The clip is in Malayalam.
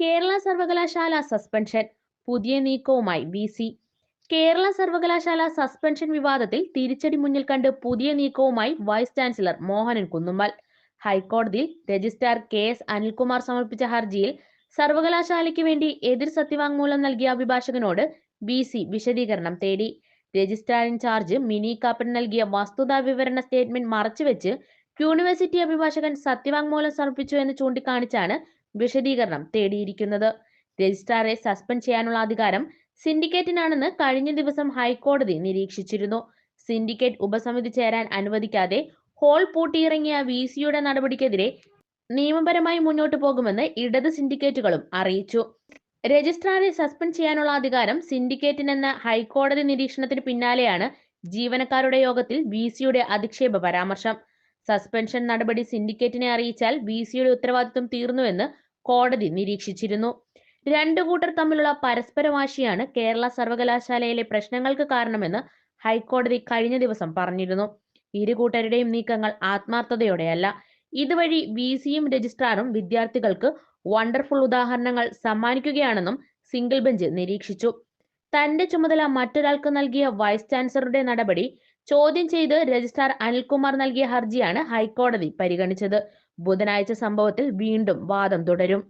കേരള സർവകലാശാല സസ്പെൻഷൻ പുതിയ നീക്കവുമായി വി സി കേരള സർവകലാശാല സസ്പെൻഷൻ വിവാദത്തിൽ തിരിച്ചടി മുന്നിൽ കണ്ട് പുതിയ നീക്കവുമായി വൈസ് ചാൻസലർ മോഹനൻ കുന്നുമ്മൽ. ഹൈക്കോടതിയിൽ രജിസ്ട്രാർ കെ എസ് അനിൽകുമാർ സമർപ്പിച്ച ഹർജിയിൽ സർവകലാശാലയ്ക്ക് വേണ്ടി എതിർ സത്യവാങ്മൂലം നൽകിയ അഭിഭാഷകനോട് ബി സി വിശദീകരണം തേടി. രജിസ്ട്രാർ ഇൻചാർജ് മിനി കാപ്പൻ നൽകിയ വസ്തുതാ വിവരണ സ്റ്റേറ്റ്മെന്റ് മറച്ചുവെച്ച് യൂണിവേഴ്സിറ്റി അഭിഭാഷകൻ സത്യവാങ്മൂലം സമർപ്പിച്ചു എന്ന് ചൂണ്ടിക്കാണിച്ചാണ് വിശദീകരണം തേടിയിരിക്കുന്നത്. രജിസ്ട്രാറെ സസ്പെൻഡ് ചെയ്യാനുള്ള അധികാരം സിൻഡിക്കേറ്റിനാണെന്ന് കഴിഞ്ഞ ദിവസം ഹൈക്കോടതി നിരീക്ഷിച്ചിരുന്നു. സിൻഡിക്കേറ്റ് ഉപസമിതി ചേരാൻ അനുവദിക്കാതെ ഹോൾ പൂട്ടിയിറങ്ങിയ വി സിയുടെ നടപടിക്കെതിരെ നിയമപരമായി മുന്നോട്ടു പോകുമെന്ന് ഇടത് സിൻഡിക്കേറ്റുകളും അറിയിച്ചു. രജിസ്ട്രാറെ സസ്പെൻഡ് ചെയ്യാനുള്ള അധികാരം സിൻഡിക്കേറ്റിനെന്ന ഹൈക്കോടതി നിരീക്ഷണത്തിന് പിന്നാലെയാണ് ജീവനക്കാരുടെ യോഗത്തിൽ വി സിയുടെ അധിക്ഷേപ പരാമർശം. സസ്പെൻഷൻ നടപടി സിൻഡിക്കേറ്റിനെ അറിയിച്ചാൽ വി സിയുടെ ഉത്തരവാദിത്വം തീർന്നുവെന്ന് കോടതി നിരീക്ഷിച്ചിരുന്നു. രണ്ടു കൂട്ടർ തമ്മിലുള്ള പരസ്പരവാശിയാണ് കേരള സർവകലാശാലയിലെ പ്രശ്നങ്ങൾക്ക് കാരണമെന്ന് ഹൈക്കോടതി കഴിഞ്ഞ ദിവസം പറഞ്ഞിരുന്നു. ഇരു കൂട്ടരുടെയും നീക്കങ്ങൾ ആത്മാർത്ഥതയോടെയല്ല. ഇതുവഴി വി സിയും രജിസ്ട്രാറും വിദ്യാർത്ഥികൾക്ക് വണ്ടർഫുൾ ഉദാഹരണങ്ങൾ സമ്മാനിക്കുകയാണെന്നും സിംഗിൾ ബെഞ്ച് നിരീക്ഷിച്ചു. തന്റെ ചുമതല മറ്റൊരാൾക്ക് നൽകിയ വൈസ് ചാൻസലറുടെ നടപടി ചോദ്യം ചെയ്ത് രജിസ്ട്രാർ അനിൽകുമാർ നൽകിയ ഹർജിയാണ് ഹൈക്കോടതി പരിഗണിച്ചത്. ബുധനാഴ്ച സംഭവത്തിൽ വീണ്ടും വാദം തുടരും.